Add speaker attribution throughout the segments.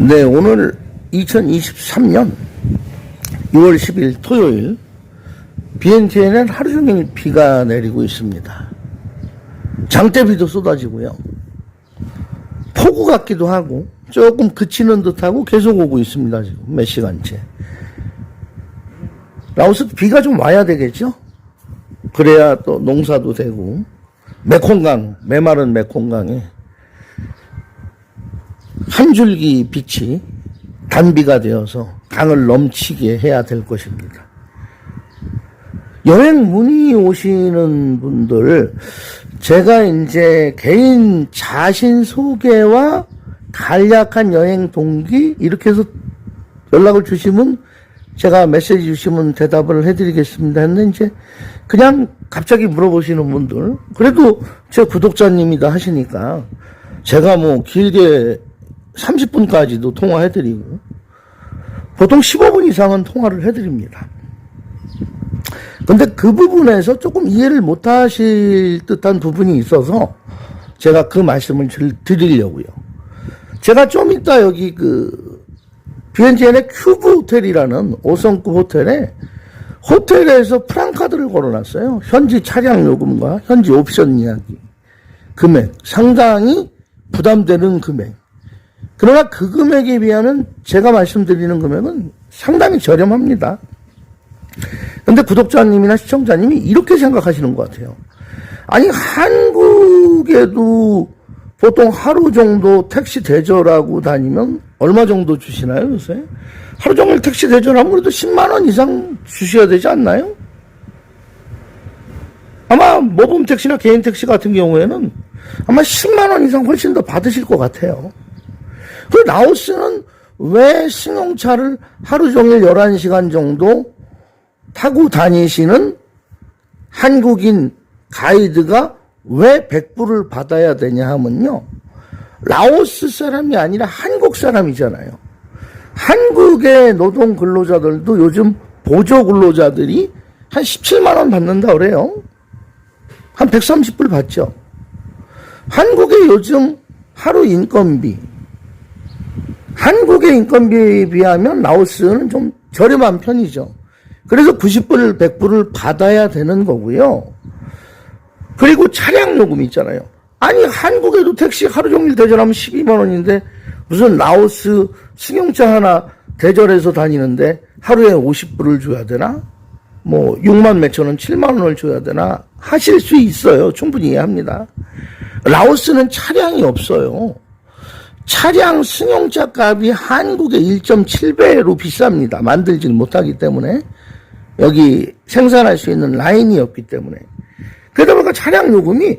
Speaker 1: 네, 오늘 2023년 6월 10일 토요일 BNT에는 하루 종일 비가 내리고 있습니다. 장대비도 쏟아지고요. 폭우 같기도 하고 조금 그치는 듯하고 계속 오고 있습니다. 지금 몇 시간째. 라오스 비가 좀 와야 되겠죠? 그래야 또 농사도 되고 메콩강 메마른 메콩강에 한 줄기 빛이 단비가 되어서 강을 넘치게 해야 될 것입니다. 여행 문의 오시는 분들, 제가 이제 개인 자신 소개와 간략한 여행 동기, 이렇게 해서 연락을 주시면 제가 메시지 주시면 대답을 해드리겠습니다 했는데, 이제 그냥 갑자기 물어보시는 분들, 그래도 제 구독자님이다 하시니까, 제가 뭐 길게 30분까지도 통화해드리고, 보통 15분 이상은 통화를 해드립니다. 근데 그 부분에서 조금 이해를 못 하실 듯한 부분이 있어서 제가 그 말씀을 줄- 드리려고요. 제가 좀 이따 여기 그 비엔티엔의 큐브 호텔이라는 5성급 호텔에 호텔에서 프랑카드를 걸어놨어요. 현지 차량 요금과 현지 옵션 이야기. 금액. 상당히 부담되는 금액. 그러나 그 금액에 비하면 제가 말씀드리는 금액은 상당히 저렴합니다. 근데 구독자님이나 시청자님이 이렇게 생각하시는 것 같아요. 아니, 한국에도 보통 하루 정도 택시 대절하고 다니면 얼마 정도 주시나요, 요새? 하루 종일 택시 대절하면 그래도 10만원 이상 주셔야 되지 않나요? 아마 모범 택시나 개인 택시 같은 경우에는 아마 10만원 이상 훨씬 더 받으실 것 같아요. 그 라오스는 왜 승용차를 하루 종일 11시간 정도 타고 다니시는 한국인 가이드가 왜 100불을 받아야 되냐 하면요. 라오스 사람이 아니라 한국 사람이잖아요. 한국의 노동 근로자들도 요즘 보조 근로자들이 한 17만 원 받는다 그래요. 한 130불 받죠. 한국의 요즘 하루 인건비 한국의 인건비에 비하면 라오스는 좀 저렴한 편이죠. 그래서 90불, 100불을 받아야 되는 거고요. 그리고 차량 요금 있잖아요. 아니, 한국에도 택시 하루 종일 대절하면 12만 원인데 무슨 라오스 승용차 하나 대절해서 다니는데 하루에 50불을 줘야 되나? 뭐 6만 몇천 원, 7만 원을 줘야 되나? 하실 수 있어요. 충분히 이해합니다. 라오스는 차량이 없어요. 차량 승용차 값이 한국의 1.7배로 비쌉니다. 만들지는 못하기 때문에. 여기 생산할 수 있는 라인이 없기 때문에. 그러다 보니까 차량 요금이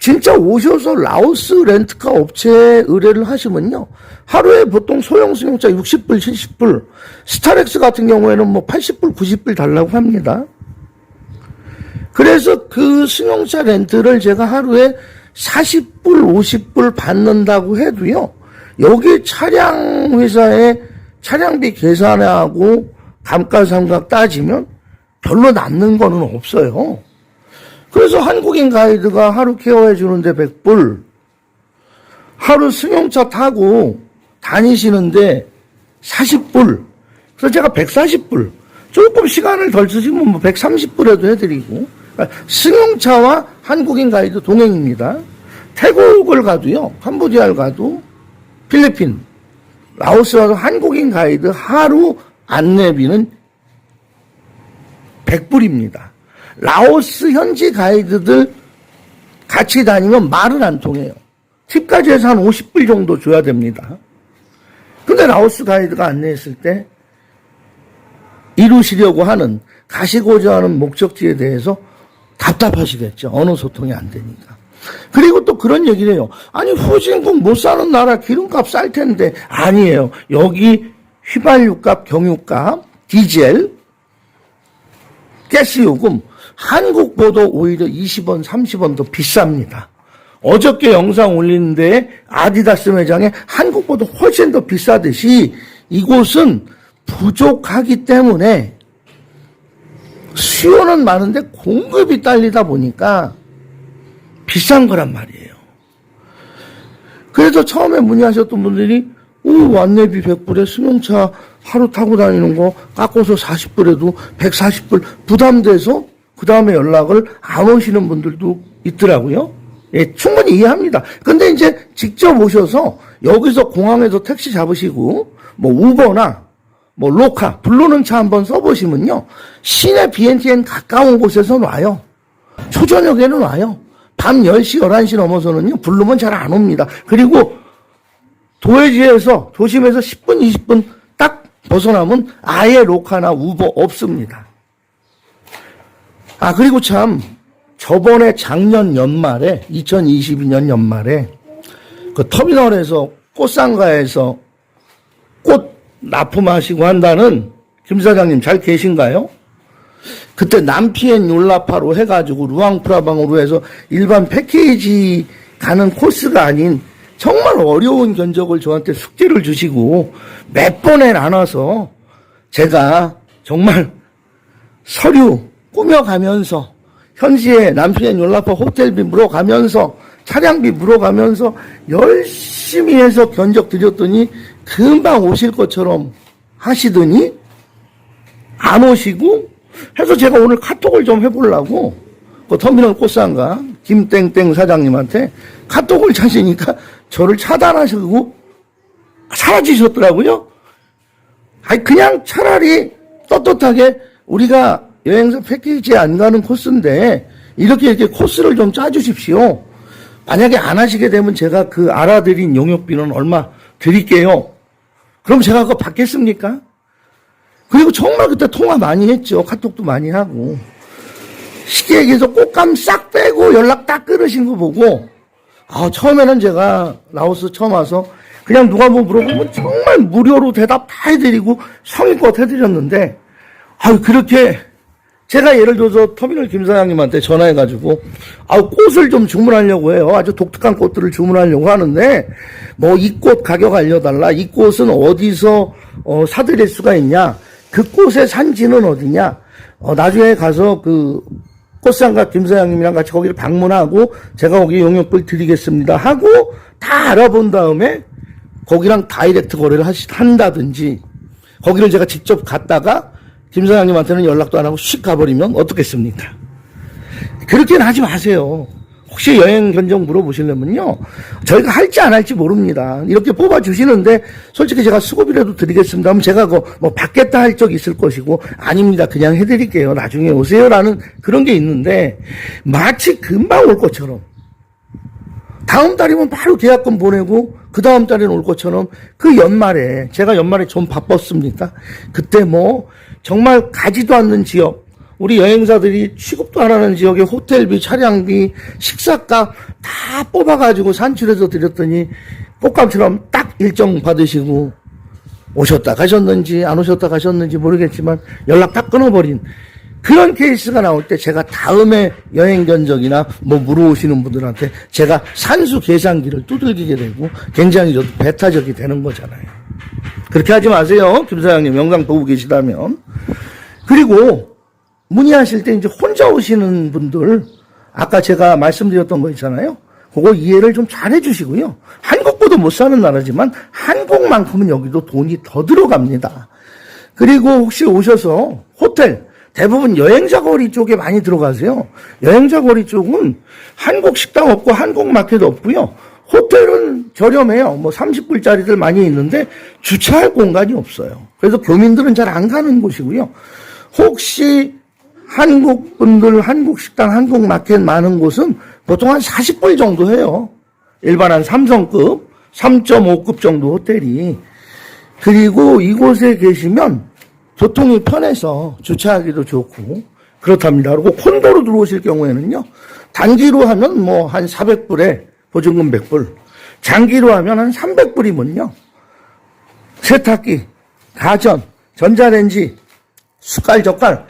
Speaker 1: 진짜 오셔서 라오스 렌트카 업체에 의뢰를 하시면요. 하루에 보통 소형 승용차 60불, 70불, 스타렉스 같은 경우에는 뭐 80불, 90불 달라고 합니다. 그래서 그 승용차 렌트를 제가 하루에 40불, 50불 받는다고 해도요. 여기 차량 회사에 차량비 계산하고 감가상각 따지면 별로 남는 거는 없어요. 그래서 한국인 가이드가 하루 케어해 주는데 100불, 하루 승용차 타고 다니시는데 40불, 그래서 제가 140불, 조금 시간을 덜 쓰시면 뭐 130불에도 해드리고, 그러니까 승용차와 한국인 가이드 동행입니다. 태국을 가도요, 캄보디아를 가도, 필리핀, 라오스 와서 한국인 가이드 하루 안내비는 100불입니다. 라오스 현지 가이드들 같이 다니면 말은 안 통해요. 팁까지 해서 한 50불 정도 줘야 됩니다. 근데 라오스 가이드가 안내했을 때 이루시려고 하는 가시고자 하는 목적지에 대해서 답답하시겠죠. 언어 소통이 안 되니까. 그리고 또 그런 얘기를 해요. 아니 후진국 못 사는 나라 기름값 쌀 텐데 아니에요. 여기 휘발유값, 경유값, 디젤, 가스 요금 한국보다 오히려 20원, 30원 더 비쌉니다. 어저께 영상 올리는데 아디다스 매장에 한국보다 훨씬 더 비싸듯이 이곳은 부족하기 때문에 수요는 많은데 공급이 딸리다 보니까 비싼 거란 말이에요. 그래서 처음에 문의하셨던 분들이 오, 오, 안내비 100불에 승용차 하루 타고 다니는 거 깎아서 40불에도 140불 부담돼서 그 다음에 연락을 안 오시는 분들도 있더라고요. 예, 충분히 이해합니다. 근데 이제 직접 오셔서 여기서 공항에서 택시 잡으시고 뭐 우버나 뭐 로카 부르는 차 한번 써보시면요. 시내 BNTN 가까운 곳에서 와요. 초저녁에는 와요. 밤 10시, 11시 넘어서는요, 부르면 잘 안 옵니다. 그리고 도해지에서, 도심에서 10분, 20분 딱 벗어나면 아예 로카나 우버 없습니다. 아, 그리고 참, 저번에 작년 연말에, 2022년 연말에, 그 터미널에서 꽃상가에서 꽃 납품하시고 한다는 김 사장님 잘 계신가요? 그때 남피엔 율라파로 해가지고 루앙프라방으로 해서 일반 패키지 가는 코스가 아닌 정말 어려운 견적을 저한테 숙제를 주시고 몇 번에 나눠서 제가 정말 서류 꾸며가면서 현지에 남피엔 율라파 호텔비 물어가면서 차량비 물어가면서 열심히 해서 견적 드렸더니 금방 오실 것처럼 하시더니 안 오시고 해서 제가 오늘 카톡을 좀 해보려고 그 터미널 꽃상가 김땡땡 사장님한테 카톡을 차시니까 저를 차단하시고 사라지셨더라고요. 아니 그냥 차라리 떳떳하게 우리가 여행사 패키지에 안 가는 코스인데 이렇게 이렇게 코스를 좀 짜주십시오. 만약에 안 하시게 되면 제가 그 알아드린 용역비는 얼마 드릴게요. 그럼 제가 그거 받겠습니까? 그리고 정말 그때 통화 많이 했죠. 카톡도 많이 하고. 시계에서 꽃감 싹 빼고 연락 딱 끊으신 거 보고, 아, 처음에는 제가 라오스 처음 와서 그냥 누가 뭐 물어보면 정말 무료로 대답 다 해드리고 성의껏 해드렸는데, 아유, 그렇게 제가 예를 들어서 터미널 김 사장님한테 전화해가지고, 아 꽃을 좀 주문하려고 해요. 아주 독특한 꽃들을 주문하려고 하는데, 뭐 이 꽃 가격 알려달라. 이 꽃은 어디서 어, 사드릴 수가 있냐. 그 꽃의 산지는 어디냐. 어, 나중에 가서 그 꽃상가 김 사장님이랑 같이 거기를 방문하고 제가 거기 용역비를 드리겠습니다. 하고 다 알아본 다음에 거기랑 다이렉트 거래를 하시, 한다든지 거기를 제가 직접 갔다가 김 사장님한테는 연락도 안 하고 휙 가버리면 어떻겠습니까? 그렇게는 하지 마세요. 혹시 여행 견적 물어보시려면요. 저희가 할지 안 할지 모릅니다. 이렇게 뽑아주시는데, 솔직히 제가 수고비라도 드리겠습니다. 하면 제가 그, 뭐, 받겠다 할 적 있을 것이고, 아닙니다. 그냥 해드릴게요. 나중에 오세요라는 그런 게 있는데, 마치 금방 올 것처럼, 다음 달이면 바로 계약금 보내고 그 다음 달에는 올 것처럼 그 연말에 제가 연말에 좀 바빴습니까? 그때 뭐 정말 가지도 않는 지역 우리 여행사들이 취급도 안 하는 지역에 호텔비, 차량비, 식사값 다 뽑아가지고 산출해서 드렸더니 꽃감처럼 딱 일정 받으시고 오셨다 가셨는지 안 오셨다 가셨는지 모르겠지만 연락 딱 끊어버린 그런 케이스가 나올 때 제가 다음에 여행 견적이나 뭐 물어오시는 분들한테 제가 산수 계산기를 두들기게 되고 굉장히 저도 배타적이 되는 거잖아요. 그렇게 하지 마세요. 김 사장님 영상 보고 계시다면. 그리고 문의하실 때 이제 혼자 오시는 분들 아까 제가 말씀드렸던 거 있잖아요. 그거 이해를 좀 잘 해주시고요. 한국보다 못 사는 나라지만 한국만큼은 여기도 돈이 더 들어갑니다. 그리고 혹시 오셔서 호텔 대부분 여행자 거리 쪽에 많이 들어가세요. 여행자 거리 쪽은 한국 식당 없고 한국 마켓 없고요. 호텔은 저렴해요. 뭐 30불짜리들 많이 있는데 주차할 공간이 없어요. 그래서 교민들은 잘 안 가는 곳이고요. 혹시 한국 분들 한국 식당 한국 마켓 많은 곳은 보통 한 40불 정도 해요. 일반 한 삼성급 3.5급 정도 호텔이 그리고 이곳에 계시면 교통이 편해서 주차하기도 좋고 그렇답니다. 그리고 콘도로 들어오실 경우에는요. 단기로 하면 뭐 한 400불에 보증금 100불, 장기로 하면 한 300불이면요. 세탁기, 가전, 전자레인지, 숟갈, 젓갈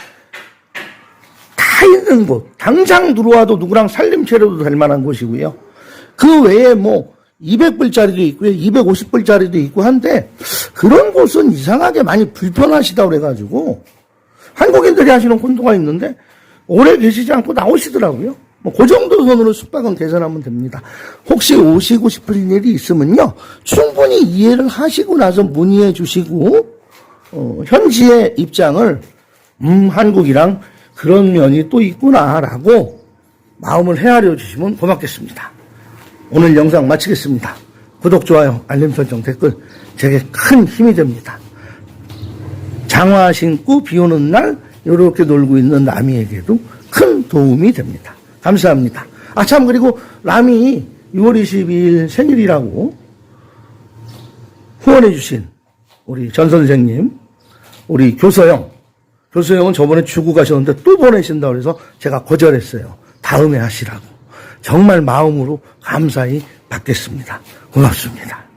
Speaker 1: 다 있는 곳. 당장 들어와도 누구랑 살림차려도 될 만한 곳이고요. 그 외에 뭐 200불짜리도 있고요. 250불짜리도 있고 한데 그런 곳은 이상하게 많이 불편하시다 그래가지고 한국인들이 하시는 콘도가 있는데 오래 계시지 않고 나오시더라고요. 뭐, 그 정도 선으로 숙박은 개선하면 됩니다. 혹시 오시고 싶은 일이 있으면요, 충분히 이해를 하시고 나서 문의해 주시고, 어, 현지의 입장을, 음, 한국이랑 그런 면이 또 있구나라고 마음을 헤아려 주시면 고맙겠습니다. 오늘 영상 마치겠습니다. 구독, 좋아요, 알림 설정, 댓글, 제게 큰 힘이 됩니다. 장화 신고 비 오는 날 이렇게 놀고 있는 라미에게도 큰 도움이 됩니다. 감사합니다. 아, 참, 그리고 라미 6월 22일 생일이라고 후원해 주신 우리 전 선생님, 우리 교서영, 교서영은 저번에 주고 가셨는데 또 보내신다고 그래서 제가 거절했어요. 다음에 하시라고. 정말 마음으로 감사히 받겠습니다. 고맙습니다.